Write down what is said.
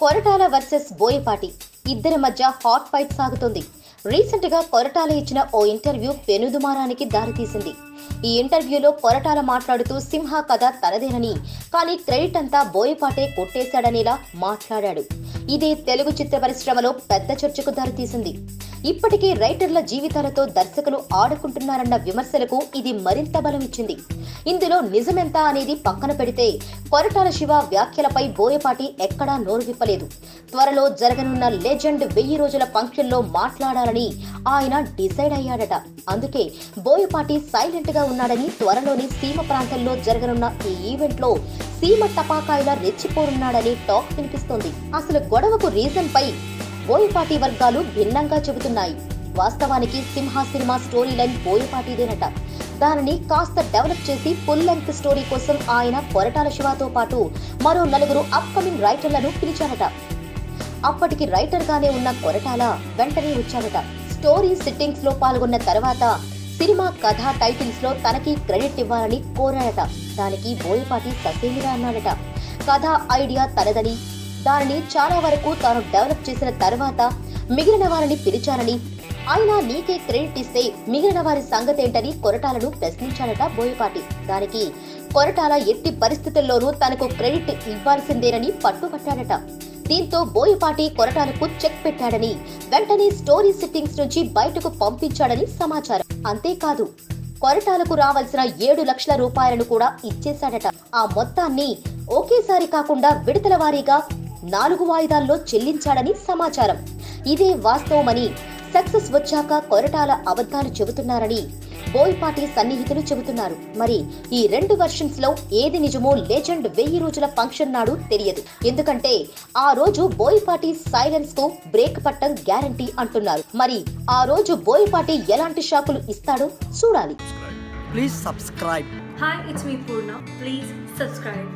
Koratala versus Boyapati. ఇద్దరి మధ్య hot fight సాగుతోంది. రీసెంట్గా కొరటాల ఇచ్చిన ఓ ఇంటర్వ్యూ పెనుదుమారానికి దారితీసింది. ఈ ఇంటర్వ్యూలో కొరటాల మాట్లాడుతూ సింహ కథ తనదేనని కానీ క్రెడిట్ అంతా బోయపాటే కొట్టేశాడనేలా మాట్లాడాడు. ఇదే తెలుగు చిత్ర పరిశ్రమలో పెద్ద చర్చకు దారితీసింది. ఇప్పటికే రైటర్ల జీవితాలతో దర్శకులు ఆడుకుంటున్నారన్న విమర్శలకు ఇది మరింత బలం ఇచ్చింది ఇందులో నిజమెంత అనేది పక్కన పెడితే కొరటాల శివ వ్యాఖ్యలపై బోయపాటి ఎక్కడా నోరు విప్పలేదు. త్వరలో జరగనున్న లెజెండ్ వెయ్యి రోజుల ఫంక్షన్లో మాట్లాడాలని ఆయన డిసైడ్ అయ్యాడట. అందుకే బోయపాటి సైలెంట్గా ఉన్నాడని త్వరలోని సీమ ప్రాంతంలో జరగనున్న ఈ ఈవెంట్లో సీమ టపాకాయలా రెచ్చిపోనున్నాడని టాక్ వినిపిస్తోంది. అసలు గొడవకు రీజన్ పై బోయపాటి వర్గాలు భిన్నంగా చెబుతున్నాయి. వాస్తవానికి సింహ సినిమా స్టోరీ లైన్ బోయపాటిదేనట. దానిని కాస్త డెవలప్ చేసి ఫుల్ లెంగ్త్ స్టోరీ కోసం ఆయన కొరటాల శివతో పాటు మరో నలుగురు అప్కమింగ్ రైటర్లను పిలిచారట. అప్పటికి రైటర్గానే ఉన్న కొరటాల వెంటనే వచ్చారట. స్టోరీ సిట్టింగ్స్లో పాల్గొన్న తర్వాత సినిమా కథ టైటిల్స్లో తనకి క్రెడిట్ ఇవ్వాలని కోరాడట దానికి బోయపాటి ససేమిరా అన్నాడట కథ ఐడియా తనదని దానిని చాలా వరకు తాను డెవలప్ చేసిన తర్వాత మిగిలిన వారిని పిలిచానని అయినా నీకే క్రెడిట్ ఇస్తే మిగిలిన వారి సంగతేంటని కొరటాలను ప్రశ్నించాడట బోయపాటి. దానికి కొరటాల ఎట్టి పరిస్థితుల్లోనూ తనకు క్రెడిట్ ఇవ్వాల్సిందేనని పట్టుబట్టాడట. దీంతో బోయపాటి కొరటాలకు చెక్ పెట్టాడని వెంటనే స్టోరీ సిట్టింగ్స్ నుంచి బయటకు పంపించాడని సమాచారం. అంతేకాదు కొరటాలకు రావాల్సిన ఏడు లక్షల రూపాయలను కూడా ఇచ్చేశాడట. ఆ మొత్తాన్ని ఒకేసారి కాకుండా విడతల వారీగా నాలుగు వాయిదాల్లో చెల్లించాడని సమాచారం ఇదే వాస్తవమని సక్సెస్ వచ్చాక కొరటాల అబద్ధాలు చెబుతున్నారని బోయపాటి సన్నిహితులు చెబుతున్నారు మరి ఈ రెండు వర్షన్స్లో ఏది నిజమో లెజెండ్ వెయ్యి రోజుల ఫంక్షన్ నాడు తెలియదు ఎందుకంటే ఆ రోజు బోయపాటి సైలెన్స్కు బ్రేక్ పట్టం గ్యారంటీ అంటున్నారు మరి ఆ రోజు బోయపాటి ఎలాంటి షాకులు ఇస్తాడో చూడాలి subscribe. Hi, it's me Purna. Please subscribe.